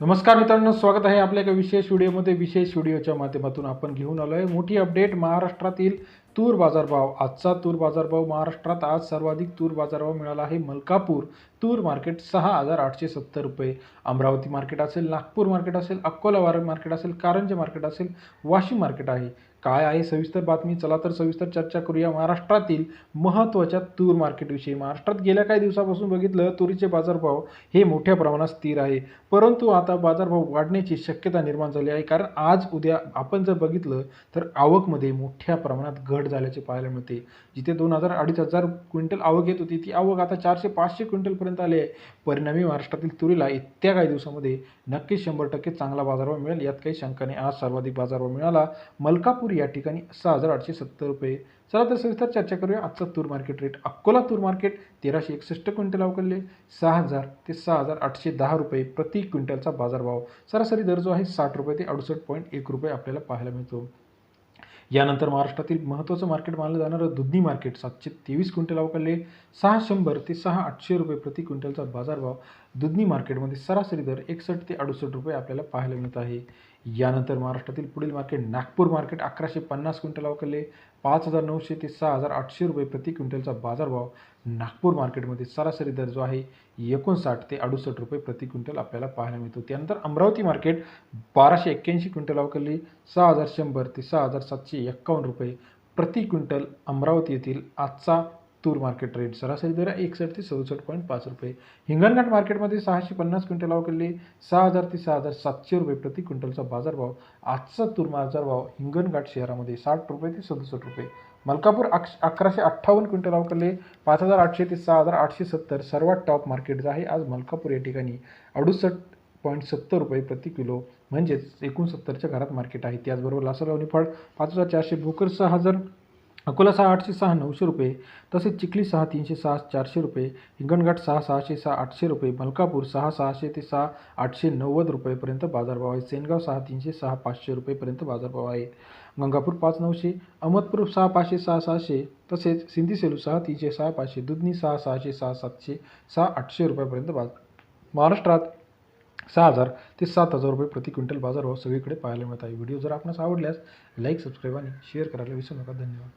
नमस्कार मित्रांनो स्वागत आहे आपल्या एका विशेष व्हिडिओमध्ये. विशेष व्हिडिओच्या माध्यमातून आपण घेऊन आलो आहे मोठी अपडेट महाराष्ट्रातील तूर बाजारभाव. आजचा तूर बाजारभाव महाराष्ट्रात आज सर्वाधिक तूर बाजारभाव मिळाला आहे मलकापूर. तूर मार्केट सहा हजार आठशे सत्तर रुपये. अमरावती मार्केट असेल नागपूर मार्केट असेल अकोला मार्केट असेल कारंजे मार्केट असेल वाशिम मार्केट आहे. काय आहे सविस्तर बातमी? चला तर सविस्तर चर्चा करूया महाराष्ट्रातील महत्त्वाच्या तूर मार्केटविषयी. महाराष्ट्रात गेल्या काही दिवसापासून बघितलं तुरीचे बाजारभाव हे मोठ्या प्रमाणात स्थिर आहे. परंतु आता बाजारभाव वाढण्याची शक्यता निर्माण झाली आहे. कारण आज उद्या आपण जर बघितलं तर आवकमध्ये मोठ्या प्रमाणात घट झाल्याचे पाहायला मिळते. जिथे दोन हजार अडीच हजार क्विंटल आवक येत होती ती आवक आता चारशे पाचशे क्विंटलपर्यंत आली आहे. परिणामी महाराष्ट्रातील तुरीला येत्या काही दिवसामध्ये नक्कीच शंभर टक्के चांगला बाजारभाव मिळेल. यात काही शंका नाही आज सर्वाधिक बाजारभाव मिळाला. मलकापूर या ठिकाणी सहा हजार आठशे सत्तर रुपये. चला तर सविस्तर चर्चा करूया. आजचा तूर मार्केट रेट अकोला तूर मार्केट तेराशे एकसष्ट क्विंटल अवकलले सहा हजार ते सहा हजार आठशे दहा रुपये प्रति क्विंटलचा बाजारभाव. सरासरी दर जो आहे साठ रुपये ते अडुसष्ट पॉईंट एक रुपये आपल्याला पाहायला मिळतो. यानंतर महाराष्ट्रातील महत्त्वाचं मार्केट मानलं जाणारं दुधनी मार्केट सातशे तेवीस क्विंटल अवकाळले सहा शंभर ते सहा आठशे रुपये प्रति क्विंटलचा बाजारभाव. दुधनी मार्केटमध्ये सरासरी दर एकसष्ट ते अडुसष्ट रुपये आपल्याला पाहायला मिळत आहे. यानंतर महाराष्ट्रातील पुढील मार्केट नागपूर मार्केट अकराशे पन्नास क्विंटल अवकले पाच हजार नऊशे ते सहा हजार आठशे रुपये प्रति क्विंटलचा बाजारभाव नागपूर मार्केटमध्ये सरासरी दर जो आहे एकोणसाठ ते अडुसष्ट रुपये प्रति क्विंटल आपल्याला पाहायला मिळतो. त्यानंतर अमरावती मार्केट बाराशे एक्क्याऐंशी क्विंटल अवकली सहा हजार शंभर ते सहा हजार सातशे एक्कावन्न रुपये प्रति क्विंटल अमरावती येथील आजचा तूर मार्केट रेट सरासरी दर एकसष्ट ते सदुसष्ट पॉईंट पाच रुपये. हिंगणघाट मार्केटमध्ये सहाशे पन्नास क्विंटल अवकाळले सहा हजार ते सहा हजार सातशे रुपये प्रति क्विंटलचा बाजारभाव. आजचा तूर बाजारभाव हिंगणघाट शहरामध्ये साठ रुपये ते सदुसष्ट रुपये. मलकापूर अक्ष अकराशे अठ्ठावन्न क्विंटल अवकाळले पाच हजार आठशे ते सहा हजार आठशे सत्तर सर्वात टॉप मार्केट जे आहे आज मलकापूर या ठिकाणी अडुसष्ट पॉईंट सत्तर रुपये प्रति किलो म्हणजेच एकोणसत्तरच्या घरात मार्केट आहे. त्याचबरोबर लासलवणी फळ पाच हजार चारशे भोकर सहा हजार अकोला सहा आठशे सहा नऊशे रुपये. तसेच चिखली सहा तीनशे सहा चारशे रुपये. हिंगणघाट सहा सहाशे सहा आठशे रुपये. मलकापूर सहा सहाशे ते सहा आठशे नव्वद रुपयेपर्यंत बाजारभाव आहे सेनगाव सहा तीनशे सहा पाचशे रुपयेपर्यंत बाजारभाव आहे गंगापूर पाच नऊशे. अहमदपूर सहा पाचशे सहा सहाशे. तसेच सिंधी सेलू सहा तीनशे सहा पाचशे. दुधनी सहा सहाशे सहा सातशे सहा आठशे रुपयापर्यंत बाजार महाराष्ट्रात सहा हजार ते सात हजार रुपये प्रति क्विंटल बाजारभाव सगळीकडे पाहायला मिळत आहे व्हिडिओ जर आपणास आवडल्यास लाईक सबस्क्राईब आणि शेअर करायला विसरू नका. धन्यवाद.